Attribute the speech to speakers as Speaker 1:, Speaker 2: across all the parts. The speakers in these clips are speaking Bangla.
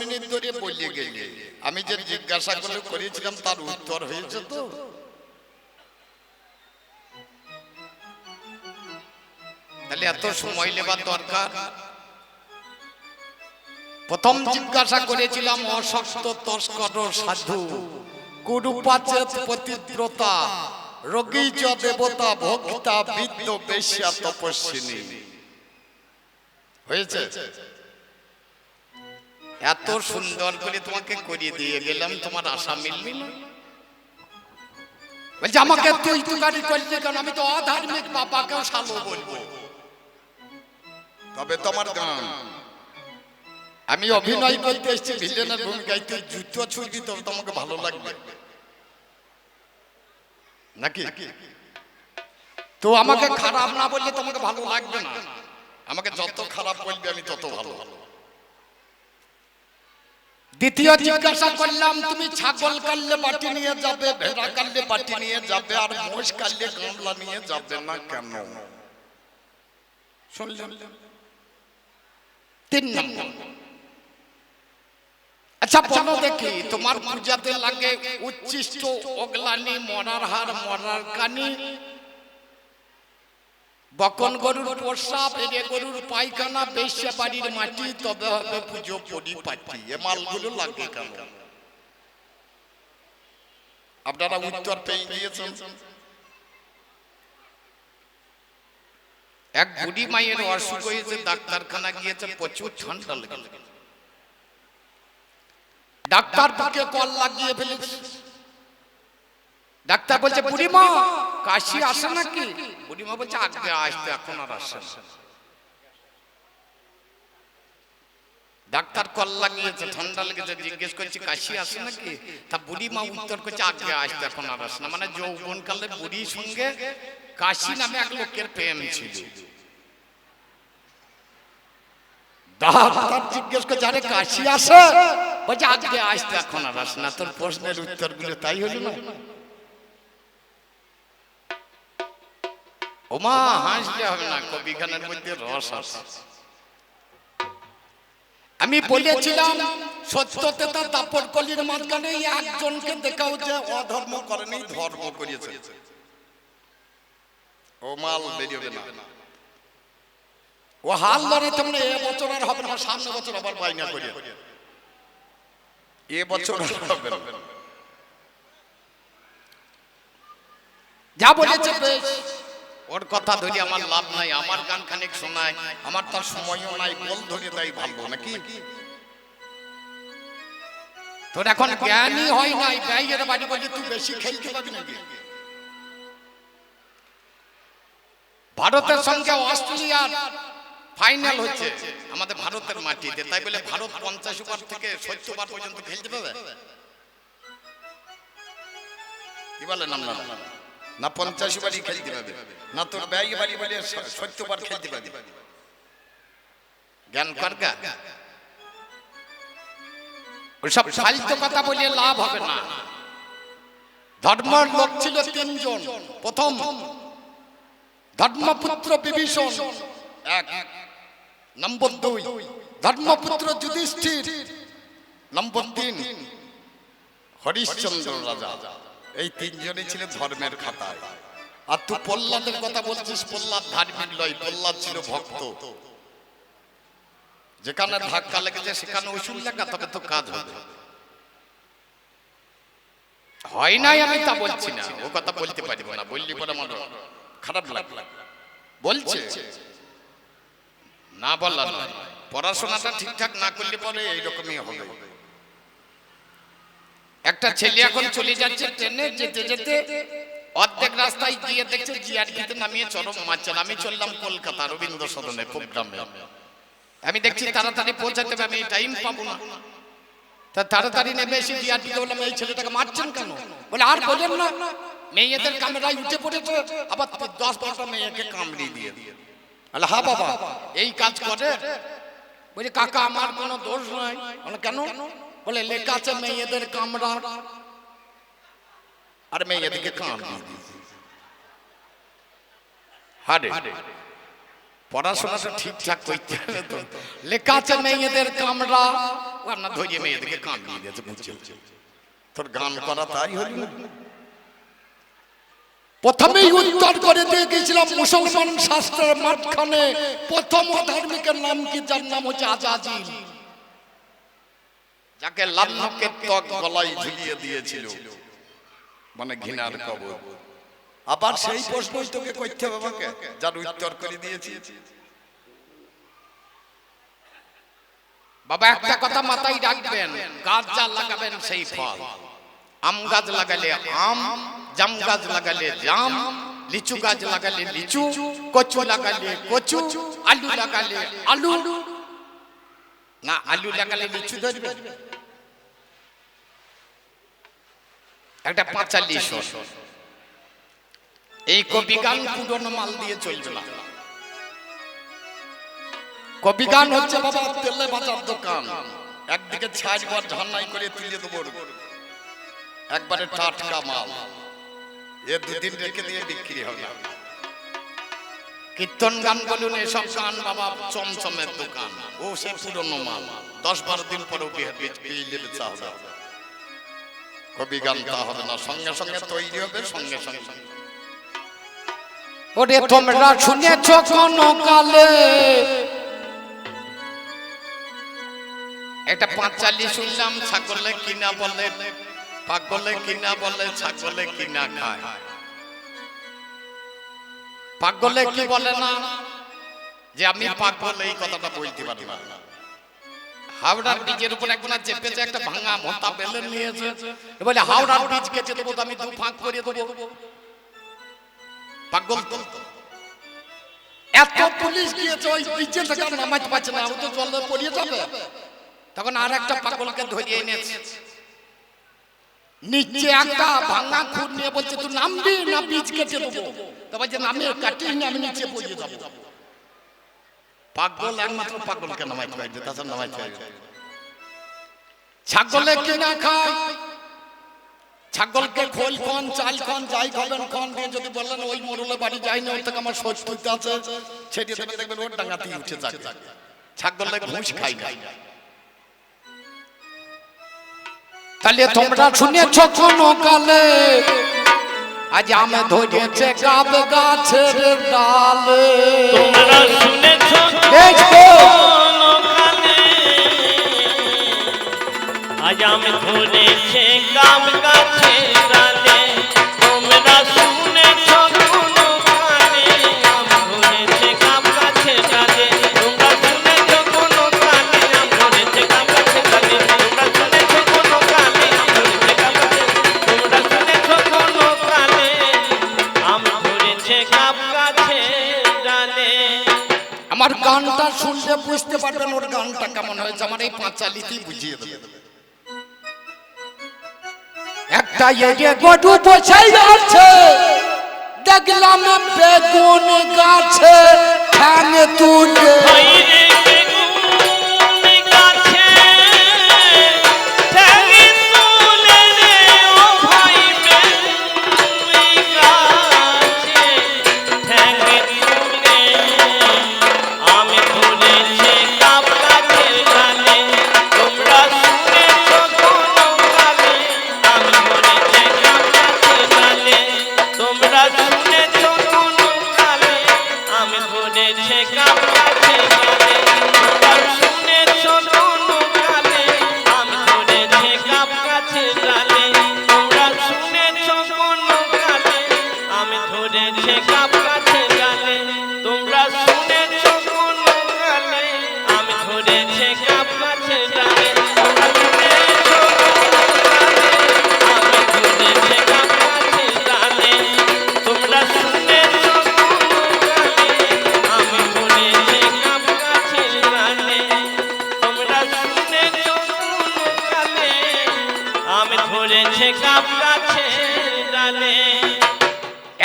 Speaker 1: মিনিট ধরে বলে গেলে। আমি যে জিজ্ঞাসা করে করেছিলাম, তার উত্তর হয়েছে তো। তাহলে এত সময় নেবার দরকার? প্রথম জিজ্ঞাসা করেছিলাম অশক্ত তস্কর, সাধু, কুরুপাচেত, পতিব্রতা, রোগী চ, দেবতা, ভোক্তা বিদ্য বেশ্যা তপস্বিনী। হয়েছে? এত সুন্দর করে তোমাকে করিয়ে দিয়ে গেলাম তোমার আশা মিলবে না। বলছে আমাকে তুই তুকারি করলি কেন? আমি তো অধার্মিক বাবাকেও সালো বলব। তবে তোমার গান। আমি অভিনয় করতে এসেছি ভিলেনের ভূমিকায়। তুই জুতো ছুটবি তবে তোমাকে ভালো লাগবে। নাকি? তো আমাকে খারাপ না বললে তোমাকে ভালো লাগবে না। আমাকে যত খারাপ বলবে আমি তত ভালো। ভালো। দ্বিতীয় জিজ্ঞাসা করলাম, তুমি ছাগল কাটলে বাটি নিয়ে যাবে, ভেড়া কাটলে বাটি নিয়ে যাবে, আর মোষ কাটলে গামলা নিয়ে যাবে না কেন? শুনলেন? তিন নম্বর। আচ্ছা বলো দেখি, তোমার পূজাতে লাগে উচ্ছিষ্ট, অগলানি, মরার হার মরার কানি বকন গরুর প্রসাব এরে গরুর পায়খানা বেশ্যা বাড়ির মাটি তবে হবে পুজো পরিপাটি। এ মালগুলো লাগে কেন আপনারা উত্তর পেয়ে গিয়েছেন। এক বুড়ি মায়ের অসুখ হয়েছে ডাক্তারখানা গিয়েছে প্রচুর ঠান্ডা লেগে ডাক্তার বুকে কল লাগিয়ে ফেলেছে। ডাক্তার বলছে বুড়ি মা কাশি আসে নাকি? বুড়িমা বলছে, আগে আসতে, এখন আর আসে ডাক্তার কল লাগিয়েছে ঠান্ডা লেগেছে, জিজ্ঞেস করছি, কাশি আসে নাকি? তা বুড়িমা উত্তর করছে, আগে আসতে, এখন আর আসে না। মানে যৌবন কালে বুড়ির সঙ্গে কাশি নামে এক লোকের প্রেম ছিল। ডাক্তার জিজ্ঞেস করছে, আরে, কাশি আসে বলছে আজকে আসতে, এখন আর আসে না। তোর প্রশ্নের উত্তরগুলো তাই হলো না? ওমা হাসলে হবে না কবি গানের মধ্যে রস আছে। আমি বলেছিলাম সত্যতে তার দাপট কলির মাঝখানে একজনকে দেখাও যে অধর্ম করেনি ধর্ম করিয়েছে। ও মাল বেরিয়ে না। ও হাল ধরে তেমন এ বছর আর হবে না সামনে বছর আবার বাইনা করিয়ে এ বছর হবে না। যা বলেছে বেশ। ওর কথা ধরি আমার লাভ নাই, আমার গান খানিক শোনায়, আমার তার সময়ও নাই বল ধরে তাই ভালো, নাকি? তোর এখন জ্ঞানই হয় নাই ব্যয়ের বাড়ি বাড়ি তুই বেশি খেলতে পাবি নাকি? ভারতের সঙ্গে অস্ট্রেলিয়ার ফাইনাল হচ্ছে, আমাদের ভারতের মাটিতে, তাই বলে ভারত পঞ্চাশ ওভার থেকে সত্তর বার পর্যন্ত খেলতে পাবে কি বলেন আপনারা? না পঞ্চাশ বারই খেলতে পাবে না তোর ব্যয় বাড়ি বলে সত্তর বার খেলতে পাবে জ্ঞান করগা ওইসব ফালতু কথা বলে লাভ হবে না। ধর্মের লোক ছিল তিনজন প্রথম। ধর্মপুত্র বিভীষণ। এক। নম্বর দুই। ধর্মপুত্র যুধিষ্ঠির। নম্বর তিন। হরিশ্চন্দ্র রাজা। এই তিনজনই ছিল ধর্মের খাতায়। আর তুই প্রহ্লাদের কথা বলছিস, প্রহ্লাদ ধার্মিক লয় প্রহ্লাদ ছিল ভক্ত। যেখানে ধাক্কা লেগেছে, সেখানে ওষুধ লেখা, তবে তো কাজ হবে। হয় নাই আমি তা বলছি না, ও কথা বলতে পারি না, বললি পরে আমার খারাপ লাগবে। বলছে, না বললাম পড়াশোনাটা ঠিকঠাক না করলে পরে এইরকমই হবে। একটা ছেলে এখন চলে যাচ্ছে ট্রেনে যেতে যেতে অর্ধেক রাস্তায় গিয়ে দেখছে জিআরপিতে নামিয়ে চরম মারছেন আমি চললাম কলকাতা রবীন্দ্র সদনে প্রোগ্রামে। আমি দেখছি তাড়াতাড়ি পৌঁছাতে হবে আমি টাইম পাবো না। তা তাড়াতাড়ি নেমে এসে জিআরপিতে বললাম এই ছেলেটাকে মারছেন কেন? বলে আর বলেন না। মেয়েদের ক্যামেরায় উঠে পড়েছে আবার দশ বারোটা মেয়েকে কামড়িয়ে দিয়ে আলে হা বাবা এই কাজ করে? বলি কাকা আমার কোনো দোষ নয় কেন? বলে লেখা আছে মেয়েদের কামড়া আর মেয়েদেরকে দিয়েছে। হারে পড়াশোনাটা ঠিকঠাক করতে হবে তো। লেখা আছে মেয়েদের কামড়া কান্না ধরিয়ে মেয়েদেরকে কান দিয়ে দিয়েছে বুঝছে তোর গান করা তাই হলি না?
Speaker 2: প্রথমেই উত্তর করে দিয়ে গেছিলাম মুসলমান শাস্ত্রের মাঝখানে, প্রথম ধার্মিকের নাম কি, যার নাম হচ্ছে আজাজিল
Speaker 1: যাকে লাল্লুকের ত্বক গলায় ঝুলিয়ে দিয়েছিল। মানে ঘৃণার কবর।
Speaker 2: আবার সেই প্রশ্নই তোকে করতে হবে আমাকে,
Speaker 1: যার উত্তর করে দিয়েছি। বাবা, একটা কথা মাথায় রাখবেন, গাছ যা লাগাবেন সেই ফল। আম গাছ লাগালে আম, জাম গাছ লাগালে জাম, লিচু গাছ লাগালে লিচু, কচু লাগালে কচু, আলু লাগালে আলু না আলু লাগালে লিচু ধরবে একটা পাঁচালি এই কবি গান পুরনো মাল দিয়ে চলবে না
Speaker 2: কবি গান হচ্ছে বাবা তেলে বাজার দোকান একদিকে ছাই ঘর ঝান্নাই করে তুলে দেবো
Speaker 1: একবারে টাটকা মাল এ দুদিন রেখে দিয়ে বিক্রি হবে কীর্তন গান বলুন এসব গান বাবা চমচমের দোকান। ও সে পুরনো মাল। দশ বারো দিন হবে কবি গান তা হবে না সঙ্গে সঙ্গে তৈরি হবে সঙ্গে সঙ্গে।
Speaker 2: ওরে তোমরা শুনেছ কোন কালে
Speaker 1: একটা পাঁচালি শুনলাম ছাগলে কিনা বলে পাগলে কিনা বলে ছাগলে কিনা খায়। পাগলে কি বলে না? যে আমি পাগল এই কথাটা বলতে পারি না হাওড়ার বীজের উপর একবার চেপেছে একটা ভাঙা মোটা বেলে নিয়েছে। এ বলে হাওড়ার বীজ কেটে দেবো তো আমি দু ফাঁক করে দেবো। পাগল তো।
Speaker 2: এত পুলিশ গিয়েছে ওই পিছে থেকে আর নামাতে পারছে না ও তো জলে পড়িয়ে যাবে।
Speaker 1: তখন আর একটা পাগলকে ধরিয়ে এনেছে।
Speaker 2: নিচে একটা ভাঙা খুঁড় নিয়ে বলছে তুই নামবি না বীজ কেটে দেবো। তবে যে নামে কাটিয়ে নিয়ে আমি নিচে পড়িয়ে যাব
Speaker 1: পাগল একমাত্র পাগলকে নামাইতে পারবে তাছাড়া নামাইতে পারবে
Speaker 2: ছাগলে কিনা খায় ছাগলকে খোল খন চাল খন যাই খাবেন খন যদি বললেন ওই মোড়লে বাড়ি যাই না ওর থেকে আমার সোচ তুলতে আছে
Speaker 1: ছেড়ে দেবে দেখবেন ওর ডাঙাতে উঠে যাবে ছাগলে ঘুষ খাই না
Speaker 2: তাহলে তোমরা শুনেছ কোন কালে আজ আমি ধরেছে কাপ গাছের ডাল।
Speaker 3: তোমরা শুনেছ
Speaker 2: এরিয়া গরু বসাই আছে দেখলাম বেগুন গাছে ঠ্যাং তুলে।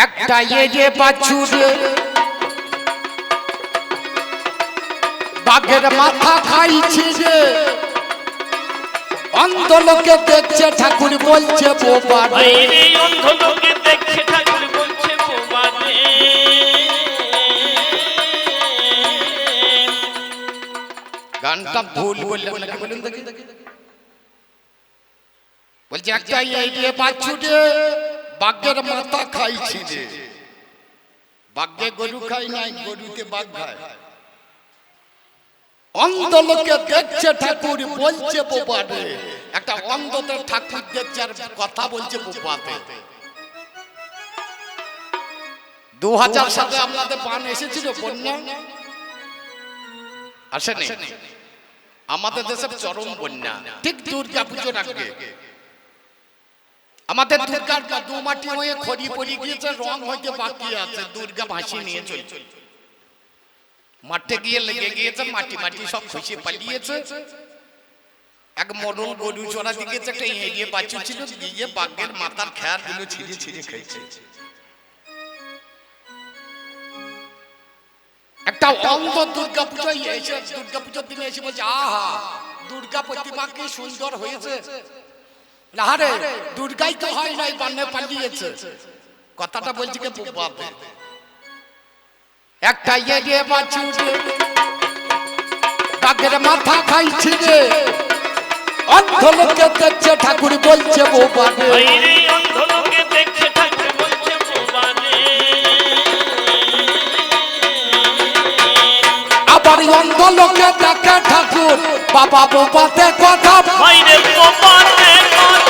Speaker 2: একটা এরিয়ে বাছুরে। বাঘের মাথা খাইছি রে অন্ধ লোকে দেখছে ঠাকুর বলছে বোবা রে।
Speaker 3: বাইরে অন্ধ লোকে দেখছে ঠাকুর বলছে
Speaker 1: গানটা ভুল বললেন নাকি বলুন দেখি।
Speaker 2: বলছে একটা রে বাছুরে বাঘের মাথা খাইছি রে। বাঘে গরু খাই নাই গরুকে বাঘ খায়। অন্ধ লোকে দেখছে ঠাকুর বলছে বোবারে একটা অন্ধদের ঠাকুর দেখছে আর কথা বলছে বোবাতে দু হাজার সালে আপনাদের বান এসেছিল বন্যা
Speaker 1: আসেনি? আমাদের দেশে চরম বন্যা
Speaker 2: ঠিক দুর্গা পুজোর আগে। আমাদের দুর্গার দু মাটি হয়ে খড়ি পড়ে গিয়েছে রং হইতে বাকি আছে দুর্গা ভাসিয়ে নিয়ে চলছে।
Speaker 1: মাঠে গিয়ে লেগে গিয়েছে মাটি মাটি সব খুশি পালিয়েছে। এক মরণ গরু চড়া দিকেছে একটা হেরিয়ে বাচ্চা ছিল গিয়ে বাঘের মাথার খেয়ারগুলো ছিঁড়ে ছিঁড়ে খেয়েছে
Speaker 2: একটা অন্ধ দুর্গা পুজো এসে দুর্গা পুজোর দিনে এসে বলছে আহা দুর্গা প্রতিমা কি সুন্দর হয়েছে। লাহারে দুর্গাই তো হয় নাই বান্নে পালিয়েছে। কথাটা বলছি কে বাপে একটা ইয়ে রে বাছুরে বাঘের মাথা খাইছি রে অন্ধ লোকে দেখছে ঠাকুর বলছে
Speaker 3: অন্ধ লোকে দেখছে ঠাকুর বলছে
Speaker 2: আবার অন্ধ লোকে দেখে ঠাকুর বাবা বৌবাতে কথা
Speaker 3: বাইরে গোপাতে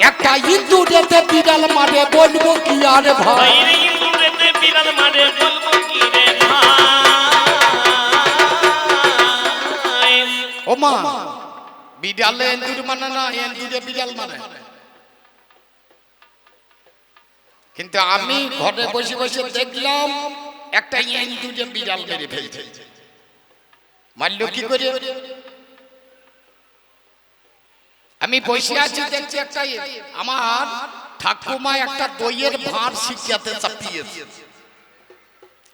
Speaker 2: একটা ইঁদুরেতে বিড়াল মারে বলব কি আর ভাই?
Speaker 3: ইঁদুরেতে বিড়াল মারে বলব কি রে ভাই?
Speaker 2: ও মা
Speaker 1: বিড়ালে এন্দুর মানে না এন্দুরে বিড়াল মানে কিন্তু আমি
Speaker 2: ঘরে বসে বসে দেখলাম একটা ইঁদুরে বিড়াল মেরে ফেলছে।
Speaker 1: মারলো কি করে?
Speaker 2: আমি বসে আছি দেখছি একটা আমার ঠাকুমা একটা দইয়ের ভাঁড় শিখিয়াতে চাপিয়েছে।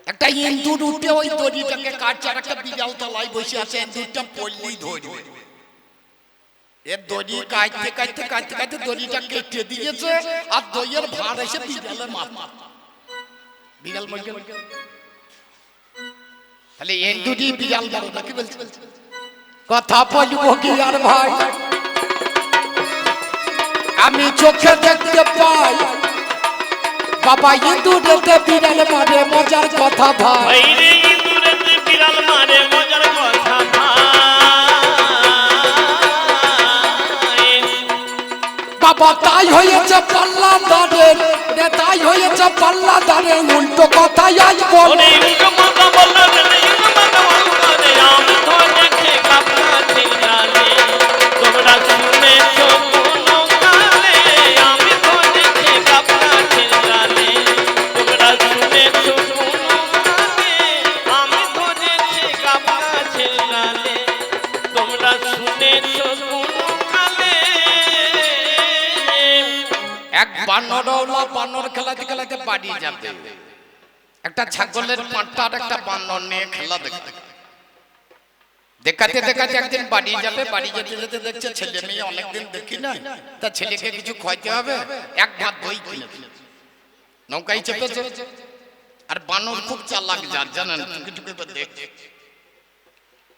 Speaker 2: একটা ইন্দুর উঠে ওই দড়িটাকে কাটছে আর একটা বিড়াল তলায় বসে আছে। ইন্দুরটা পড়লেই ধরবে। এর দড়ি কাটতে কাটতে কাটতে কাটতে দড়িটা কেটে দিয়েছে আর দইয়ের ভাঁড় এসে বিড়ালের মাথা বিড়াল তাহলে এন্দুরি বিড়াল বলো না কি বলছে? কথা বলব কি আর ভাই? আমি চোখে দেখতে পাই। বাবা ইঁদুরেতে বিড়াল মারে মজার কথা ভাই।
Speaker 3: ইঁদুরেতে বিড়াল মারে মজার কথা ভাই।
Speaker 2: বাবা তাই হয়েছে পাল্লা দাঁড়ের রে তাই হয়েছে পাল্লা দাঁড়ের উল্টো কথাই আজ বল।
Speaker 3: উল্টো কথা বলল
Speaker 1: এক বানরওয়ালা বানর খেলাতে খেলাতে বাড়ি যাবে। একটা ছাগলের পাঁঠা আর একটা বানর নিয়ে খেলা দেখতে দেখাতে দেখাতে একদিন বাড়ি যাবে, বাড়ি যেতে যেতে দেখছে ছেলে মেয়ে অনেকদিন দেখি না তা ছেলেকে কিছু খাইতে হবে? এক ভাত দই দিল। নৌকায় চেপেছে। আর বানর খুব চালাক যার, জানেন? টুকি টুকি দেখছে।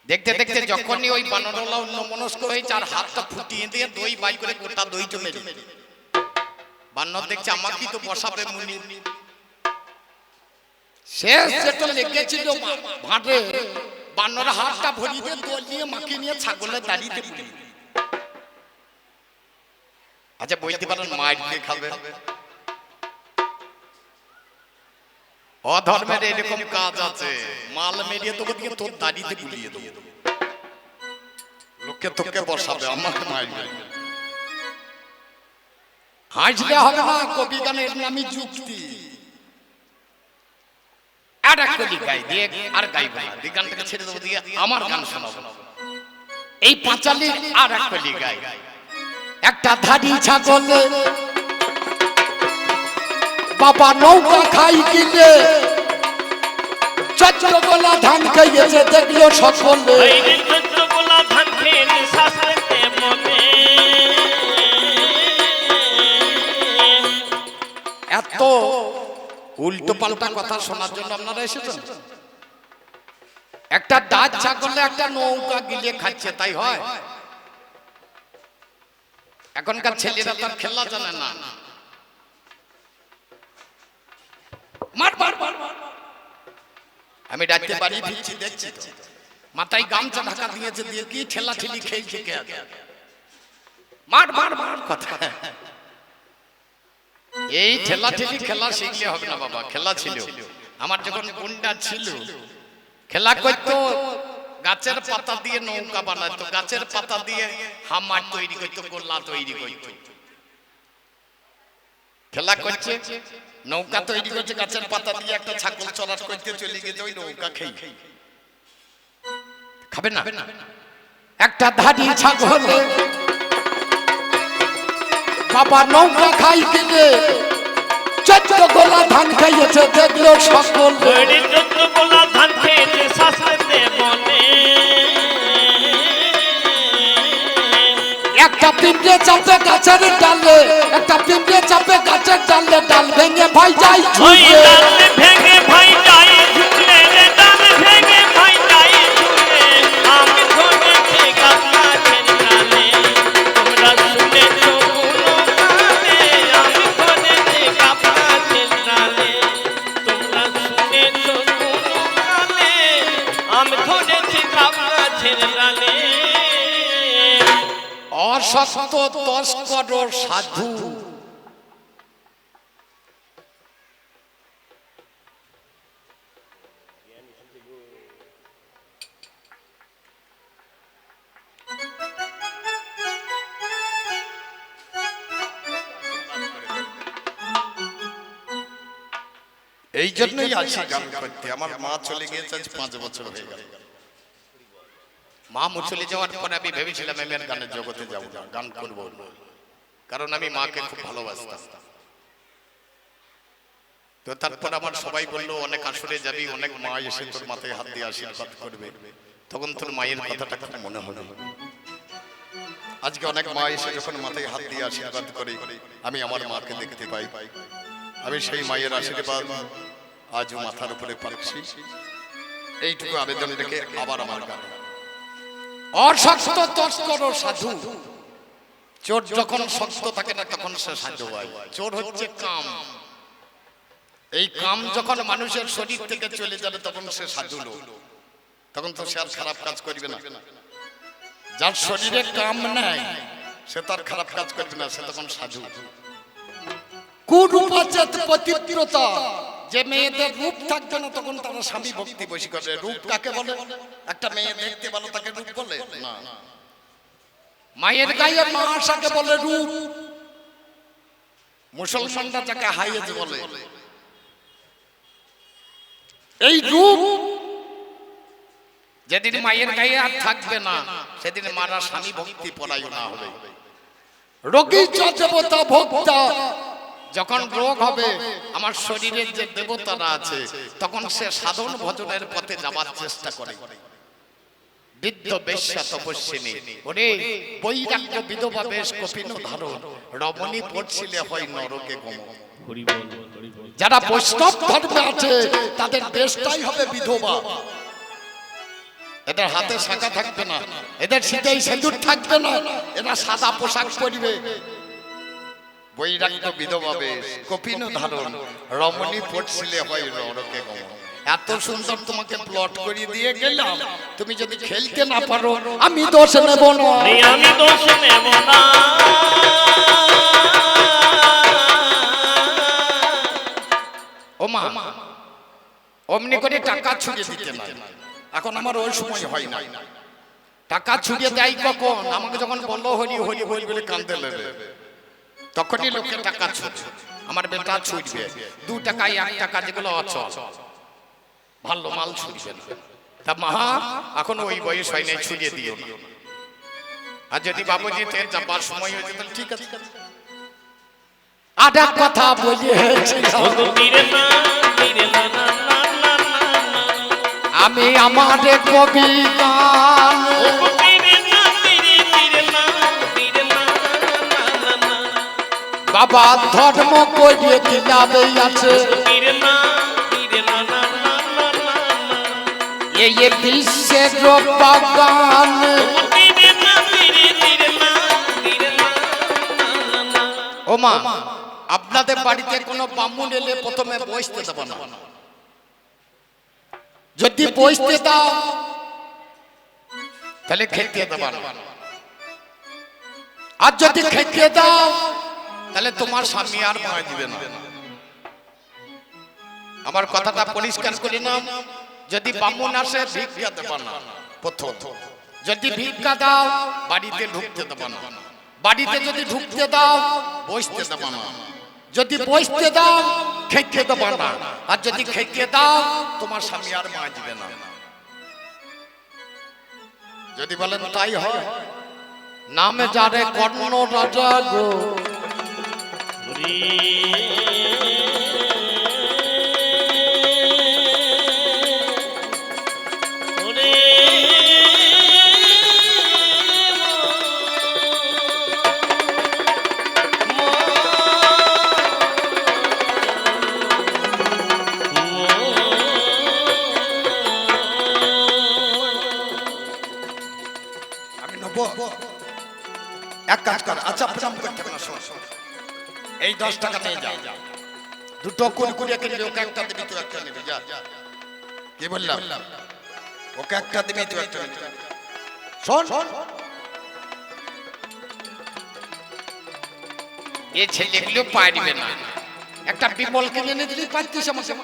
Speaker 1: দেখতে দেখতে যখনই ওই বানরওয়ালা অন্য মনস্ক হয়েছে আর হাতটা ফুটিয়ে দিয়ে দই বাই করে গোটা দই জমে দিল। বানর দেখছে আমাকে তো বসাবে মুনি
Speaker 2: শেষ যেটা লেগেছিল ভাঁটে বানর হাতটা মাকে নিয়ে ছাগলের দাঁড়িয়ে পুড়ি।
Speaker 1: আচ্ছা বলতে পারেন মাইর কে খাবে? অধর্মের এরকম কাজ আছে। মাল মেরিয়ে তোকে দিয়ে তোর দাড়িতে গুলিয়ে দেবো। লোককে তোকে বসাবে আমাকে মারবে
Speaker 2: হাসলে হবে না কবি গানের নামই যুক্তি।
Speaker 1: আর এক গাই দিয়ে আর গাইবে না। দিয়ে গানটাকে ছেড়ে দেবো দিয়ে আমার গান শোনাবো।
Speaker 2: এই পাঁচালি
Speaker 1: আর এক কলি গাই।
Speaker 2: একটা ধাড়ি ছাগল
Speaker 1: বাবা নৌকা খাই কিনে। চন্দ্রকলা ধান খাইয়েছে দেখল সকলে।
Speaker 3: এই চন্দ্রকলা ধান খেতে শাস্ত্রেতে মনে।
Speaker 1: এত উল্টো পাল্টা কথা শোনার জন্য আপনারা এসেছেন? একটা দাঁত ছাগলে একটা নৌকা গিলে খাচ্ছে, তাই হয়? এখনকার ছেলেরা তার খেলা জানে না। আমি ডাকতে বাড়ি ফিরছি, দেখছি মাথায় গামছা ঢাকা দিয়েছে, দিয়ে কি ঠেলা ঠেলি কে আগে? মার মার মার কথা। এই ঠেলা ঠেলি খেলা শিখলে হবে না বাবা, খেলা ছিল। আমার যখন গুন্ডা ছিল, খেলা করতো, গাছের পাতা দিয়ে নৌকা বানাতো, গাছের পাতা দিয়ে হামার তৈরি করতো, গোল্লা তৈরি করতো। খেলা করছে, নৌকা তৈরি করছে, গাছের পাতা দিয়ে একটা ছাগল চলাট করতে চলে গেছে, ওই নৌকা খেয়ে। খাবে না? একটা ধাড়ি ছাগল বাবা নৌকা খাই কিনে। চোদ্দ গোলা ধান খাইয়েছে দেখল সকল
Speaker 3: চন্দ্রকলা ধান শাস্ত্রেতে মনে।
Speaker 1: একটা পিঁপড়ে চাপে গাছের ডালে একটা পিঁপড়ে চাপে গাছের ডালে ডাল ভেঙে ভাই যাই
Speaker 3: ভেঙে ভাই যাই
Speaker 1: অসত্য তস্কর সাধু।
Speaker 4: এই জন্যই আছি। গান করতে আমার মা চলে গিয়েছে আজ পাঁচ বছর হয়ে গেল।
Speaker 1: মা মুচলে যাওয়ার পরে আমি ভেবেছিলাম আমি আর গানের জগতে যাব না, গান করব। কারণ আমি মাকে খুব ভালোবাসতাম। তো তারপর আমার সবাই বলল, অনেক আসরে যাবি, অনেক মা এসে তোর মাথায় হাত দিয়ে আশীর্বাদ করবে। তখন তোর মায়ের কথাটা খুব মনে হলো।
Speaker 4: আজকে অনেক মা এসে যখন মাথায় হাত দিয়ে আশীর্বাদ করে, আমি আমার মাকে দেখতে পাই। আমি সেই মায়ের আশীর্বাদ আজও মাথার উপরে পাচ্ছি এইটুকু আবেদন রেখে আবার আমার গান।
Speaker 1: অসত্য তস্কর সাধু। চোর যখন শক্ত থাকে না, তখন সে সাধু হয়। চোর হচ্ছে কাম। এই কাম যখন মানুষের শরীর থেকে চলে যাবে, তখন সে সাধু লোক।
Speaker 4: তখন তো সে আর খারাপ কাজ করবে না।
Speaker 1: যার শরীরে কাম নাই,
Speaker 4: সে তার খারাপ কাজ করবে না, সে তখন সাধু।
Speaker 1: কুরূপাচেত পতিত্রতা যে মেয়েদের রূপ থাকবে না, তখন তারা স্বামী ভক্তি
Speaker 4: বসে করে। রূপ কাকে বলে? একটা মেয়ে দেখতে ভালো, তাকে রূপ বলে?
Speaker 1: মায়ের গায়ে মা আশাকে বলে রূপ। মুসলমানরা যাকে হাইয়েজ বলে। এই রূপ যেদিন মায়ের গায়ে আর থাকবে না, সেদিন মারা স্বামী ভক্তি পরায়ণা হবে। রোগী চ দেবতা ভক্তা যখন রোগ হবে আমার শরীরের যে দেবতারা আছে তখন সে সাধন ভজনের পথে যাবার চেষ্টা করে। বৃদ্ধ বেশ্যা তপস্বিনী ওরে বৈরাগ্য বিধবা বেশ কপিন ধারণ। রমণী পড়ছিলে হয় নরকে গম। যারা বৈষ্ণব ধর্মে আছে তাদের বেশটাই হবে বিধবা। এদের হাতে শাখা থাকবে না। এদের শীতেই সেঁদুর থাকবে না। এরা সাদা পোশাক পরিবে।
Speaker 4: বৈরাগ্য বিধবা বেশ কপিন ধারণ রমণী পড়ছিলে হয় নরকে গমন
Speaker 1: এত সুন্দর তোমাকে প্লট করে দিয়ে গেলাম। তুমি যদি খেলতে না পারো আমি দোষ নেব না।
Speaker 3: আমি দোষ নেব না।
Speaker 1: ও মা অমনি করে টাকা ছুড়ে দিতে নাই। এখন আমার ওই সময় হয় না টাকা ছুড়ে দেয় কখন? আমাকে যখন বলল হরি হরি হরি বলে কান্দে লেবে তখনই লোকে টাকা ছুটছে আমার বেটা ছুটবে। দু টাকায় এক টাকা যেগুলো অচল। ভালো মাল ছুটবে না। তা মা এখন ওই বয়স হয় নাই ছুড়িয়ে দিও না। আর যদি বাবুজি তে যাবার সময় হয়েছে তাহলে ঠিক আছে। আর কথা
Speaker 3: না
Speaker 1: আমি আমার কবি বাবা ধর্ম করিয়ে আছে।
Speaker 3: না না না
Speaker 1: এই বিশ্বের বাগান।
Speaker 3: না
Speaker 1: ওমা আপনাদের বাড়িতে কোনো বামুন এলে প্রথমে বসতে দেব না। যদি বসতে দাও তাহলে খেতে দেব না। আর যদি খেতে দাও তাহলে তোমার স্বামী আর মায় দিবে না। আমার কথাটা পরিষ্কার করে নাও। যদি বামুন আসে, ভিক্ষা দেব না। প্রথম। যদি ভিক্ষা দাও, বাড়িতে ঢুকতে দেব না। বাড়িতে যদি ঢুকতে দাও, বসতে দেব না। যদি বসতে দাও, খেতে দেব না। আর যদি খেতে দাও, তোমার স্বামী আর মা দিবে না। যদি বলেন, তাই হয়? নামে যারে কর্ণ রাজা গো। আমি দশ টাকা নিয়ে যা দুটো ওকে একটা দিবি, তুই একটা নিবি, যা। কি বললাম? ওকে একটা দিবি, তুই একটা নিবি। শোন।
Speaker 2: এ ছেলেগুলো পারবে না।
Speaker 1: একটা বিমল কিনে দিলি পাচ্ছিস আমাকে।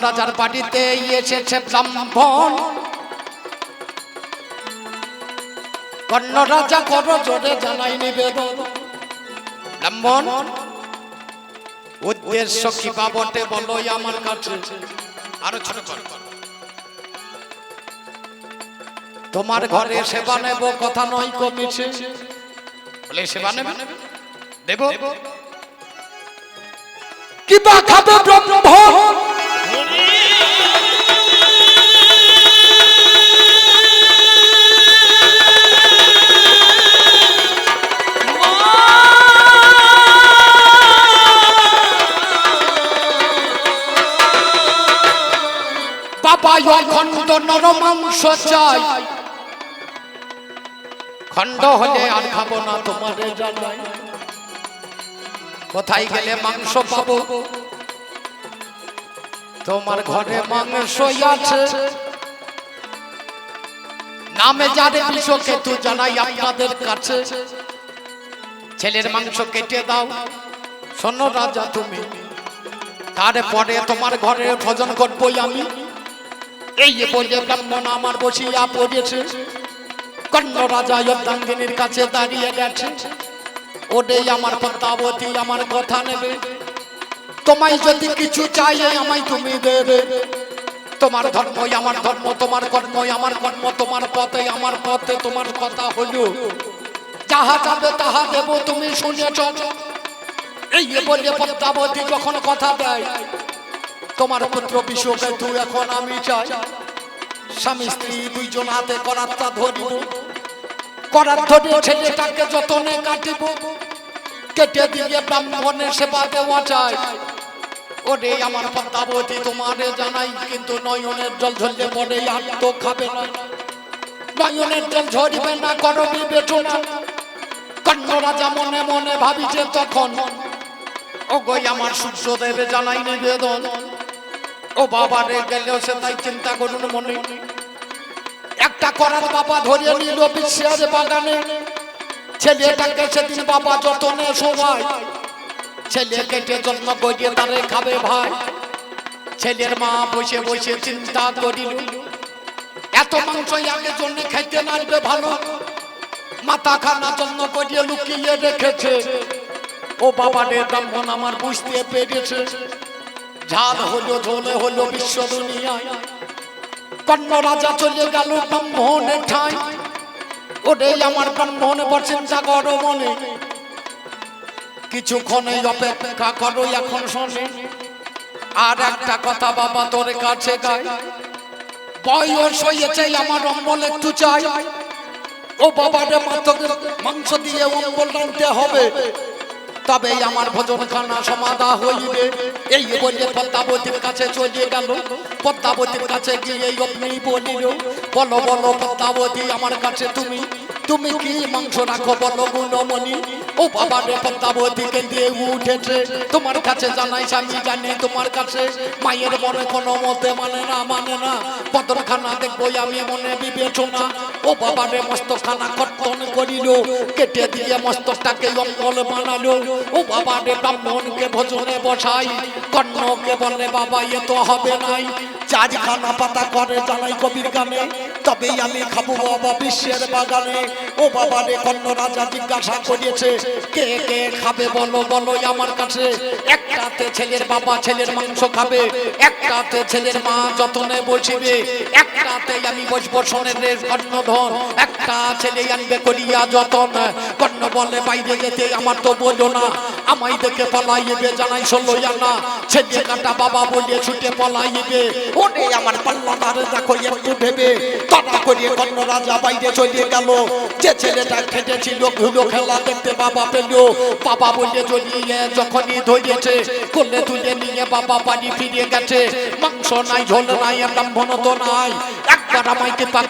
Speaker 1: রাজার বাড়িতে এসেছে ব্রাহ্মণ। কর্ণ রাজা করো জোরে জানাই নিবেদন। ব্রাহ্মণ উদ্দেশ্য কি বাবটে বলো আমার কাছে?
Speaker 2: আরও ছোট
Speaker 1: তোমার ঘরে সেবা নেব কথা নয় কমিছে
Speaker 2: বলে সেবা নেবে? দেব।
Speaker 1: কিবা খাবে ব্রাহ্মণ? বাবা ওই খণ্ড নর মাংস চাই। খণ্ড হলে আর খাব না তোমার কোথায় গেলে মাংস পাবো? তোমার ঘরে মাংস আছে। নামে যারে বিশ্বকে তু জানাই আপনাদের কাছে। ছেলের মাংস কেটে দাও। শোনো রাজা তুমি। তারপরে তোমার ঘরে ভোজন করবই আমি। এই বলে ব্রাহ্মণ আমার বসিয়া পড়েছে। কর্ণ রাজা যোদ্ধাঙ্গিনীর কাছে দাঁড়িয়ে গেছে। ওটাই আমার পদ্মাবতী, আমার কথা নেবে। তোমায় যদি কিছু চাই, আমায় তুমি দেবে। তোমার ধর্মই আমার ধর্ম, তোমার কর্মই আমার কর্ম, তোমার পথে আমার পথে তোমার কথা হলো। যাহা যাবে তাহা দেব, তুমি শুনেছ। এই বলে পদ্মাবতী যখন কথা দেয় তোমার পুত্র বিশ্বকে তুই এখন আমি চাই। স্বামী, স্ত্রী দুইজন হাতে করাতটা ধরিব। করার ধরে ছেলেটাকে যতনে কাটিব। কেটে দিয়ে ব্রাহ্মণের সেবা দেওয়া চাই। ওরে আমার পদ্মাবতী তোমারে জানাই, কিন্তু নয়নের জল ঝরলে পরে আর তো খাবে না। নয়নের জল ঝরিবে না, করো বিবেচনা। কর্ণ রাজা মনে মনে ভাবিছে তখন ও গই আমার সূর্যদেবে জানাই নিবেদন। ও বাবা রে গেলেও সে তাই চিন্তা করুন মনে। একটা করার বাবা ধরিয়ে নিল বিশ্বের বাগানে। ছেলেটাকে সেদিন বাবা যতনে সবাই। ছেলে কেটে জন্ম করিয়ে তারে খাবে ভাই। ছেলের মা বসে বসে চিন্তা করিল। এত মাংস আগে জন্য খাইতে নাড়বে ভালো। মাথা খানা জন্ম করিয়ে লুকিয়ে রেখেছে। ও বাবা রে ব্রাহ্মণ আমার বুঝতে পেরেছে। ঝাল হলো, ঝোলে হলো বিশ্ব দুনিয়ায় কর্ণ রাজা চলে গেল ব্রাহ্মণের ঠাই। ও ওরে আমার ব্রাহ্মণ চিন্তা করো মনে কিছুক্ষণে অপেক্ষা করো এখন শোনে। আর একটা কথা বাবা তোর কাছে গাই বয়স হয়েছে, আমার অম্বল একটু চাই। ও বাবা রে মাত্র মাংস দিয়ে অম্বল রানতে হবে। তবে আমার ভোজন খানা সমাধা হইবে। এই বলে পদ্মাবতীর কাছে চলে গেল। পদ্মাবতীর কাছে গিয়ে অগ্নি বলিল, বলো বলো পদ্মাবতী, আমার কাছে তুমি তুমি কি মাংস রাখো বলো গুণমণি? ও বাবা রে পদ্মাবতীকে দিয়ে উঠেছে। তোমার কাছে জানাই আমি জানি, তোমার কাছে মায়ের মনে কোনো মতে মানে না মানে না। পদর খানা দেখব আমি মনে বিবেচনা। ও বাবা রে মস্তক খানা কর্তন করিল, কেটে দিয়ে মস্তকটাকে অঙ্গল বানালো। ও বাবা রে, ব্রাহ্মণকে ভোজনে বসাই, কর্ণকে বলে, বাবা, এ তো হবে নাই। চার খানা পাতা করে জানাই কবির গানে, তবেই আমি খাব বাবা বিশ্বের বাগানে। ও বাবা রে কর্ণ রাজা জিজ্ঞাসা করিয়েছে কে কে খাবে বলো বলো আমার কাছে? একটাতে ছেলের বাবা ছেলের মাংস খাবে, একটাতে ছেলের মা যতনে বসিবে, একটাতে আমি একটা ছেলে আনবে করিয়া যতন। কর্ণ বলে, বাইরে যেতে আমার তো বোঝো না, আমায় দেখে পলাইবে জানাই ষোলো জানা ছেলে কাটা বাবা বলে ছুটে পলাইবে, ওরে আমার পাল্লাদারে দেখো একটু ভেবে। তটা করিয়ে কর্ণ রাজা বাইরে চলে গেল। যে ছেলেটা খেটেছিল ঘুলো খেলা দেখতে বাবা পেল বাবা বলে জড়িয়ে যখনই কোলে তুলে নিয়ে বাবা গেছে। মাংস নাই, ঝোল নাই ব্রাহ্মণ তো নাই। একবার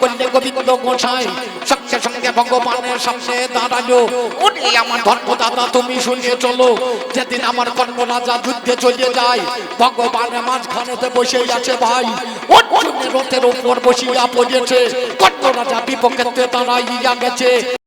Speaker 1: করলে গোবিন্দ সঙ্গে সঙ্গে ভগবানের সামনে দাঁড়াল। আমার তুমি শুনে চলো। যেদিন আমার কর্ম রাজা যুদ্ধে চলে যায় ভগবানের মাঝখানেতে বসে আছে ভাই। রথের উপর বসিয়া পড়েছে। কর্ণ রাজা বিপক্ষে দাঁড়াইয়া গেছে।